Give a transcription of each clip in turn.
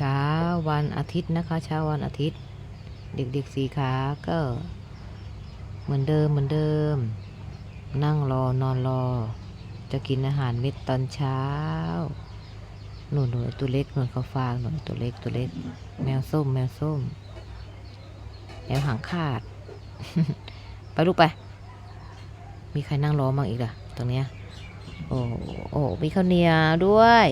ช้าวันอาทิตย์นะคะ เช้าวันอาทิตย์ เด็กๆสีขาก็ เหมือนเดิมเหมือนเดิม นั่งรอนอนรอ จะกินอาหารเม็ดตอนเช้า หนูหนูตัวเล็กหนูเขาฟางหนูตัวเล็กตัวเล็ก แมวส้ม แมวส้ม แมวหางขาด ไปลูกไป มีใครนั่งรอมั่งอีกล่ะตรงเนี้ยโอ้โอ้มีข้าวเหนียวด้วย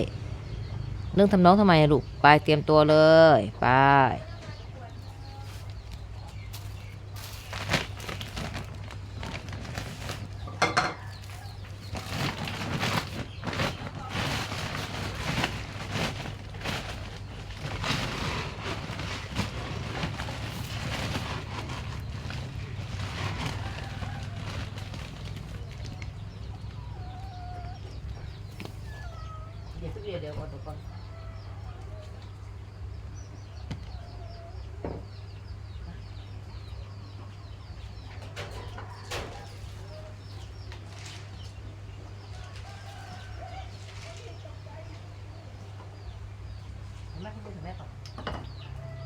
เรื่องทำน้องทำไมลูก ไปเตรียมตัวเลย ไปเดี๋ย วเดี๋ยวเดี๋ยวก่อนเดี๋ยวก่อนแม่ก่อน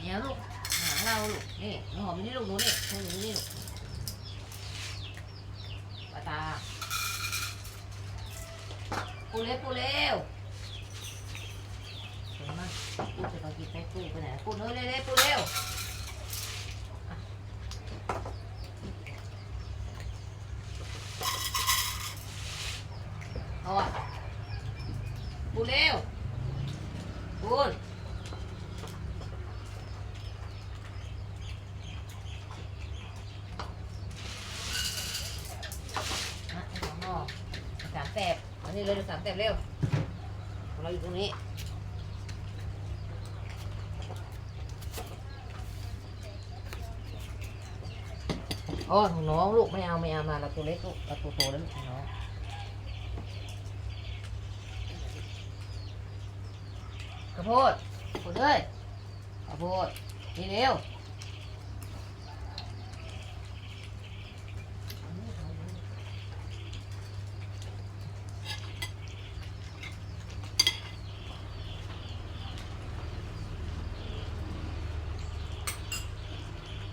เดี๋ยวลูกหางเราลูกนี่หอมนี่ลูกหนูนี่หนูนี่ลูกปาตาปูเร็วปูเร็วเห็นไหมปูจะต้องกินไปปูไปไหนปูเร็วเร็วเร็วปูเร็วอะเอาอะปูเร็วปูน อะไอ้สองห่อสาม แตบอันนี้เลยสามแตบเร็วของเราอยู่ตรงนี้โอ้ของน้องลูกไม่เอาไม่เอามาเราตัวเล็กลูกเราตัวโตแล้วลูกของน้องข้าวโพดข้าวโพดเลยข้าวโพดนี่เร็ว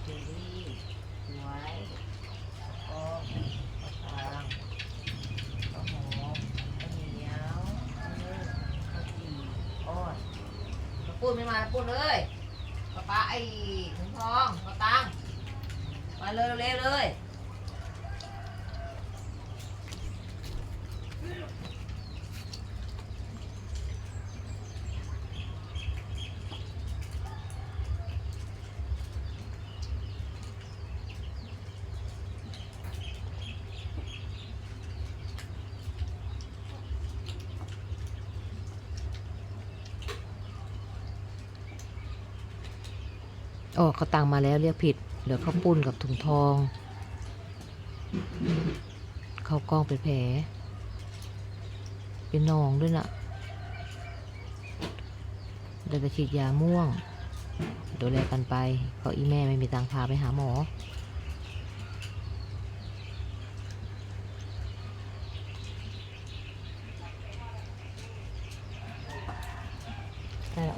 เจลลี่สวยแล้วก็มะขามข้าวหอมข้าวเหนียวข้าวนึ่งข้าวจี่อ้อน พูดไม่มาพูดเลยป้าป้าไอ้ถุงทองกระตังมาเลยเร็วเลย โอ้เขาตังมาแล้วเรียกผิด เหลือข้าวปุ้นกับถุงทองเข้ากล้องเป็นแผล เป็นนองด้วยน่ะเดี๋ยวจะฉีดยาม่วง ดูแลกันไปเพราะอีแม่ไม่มีตังค์พาไปหาหมอ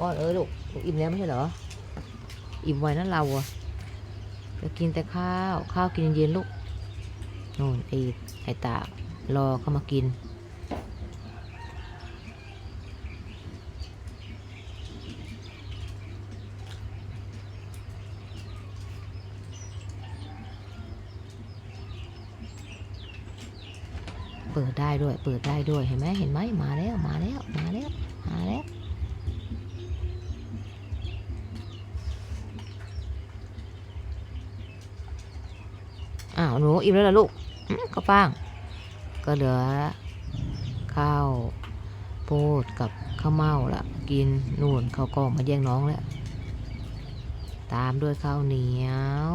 อ้อนเออลูกอิ่มแล้วไม่ใช่เหรอ อิ่มไวนั่นเราอะจะกินแต่ข้าว ข้าวกินเย็นๆลูกนู่นไอ้ไอ้ตารอเข้ามากิน เปิดได้ด้วย เปิดได้ด้วย เห็นไหมเห็นไหมมาแล้ว มาแล้ว มาแล้ว มาแล้ว อ้าวหนูอิ่มแล้วล่ะลูกอื้อข้าวฟ่าง ก็เหลือ ข้าวโพดกับข้าวเม่าละกินนู่นข้าวกล้องมาแย่งน้องแล้ว ตามด้วยข้าวเหนียว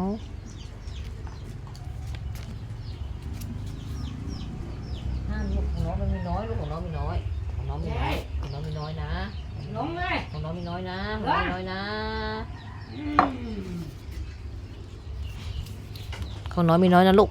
ห้ามลูกของน้องมันมีน้อยลูกของน้องมีน้อยของน้องมีน้อยของน้องมีน้อยนะน้องไงของน้องมีน้อยนะของน้องมีน้อยนะ อืม ของน้อยมีน้อยนะลูก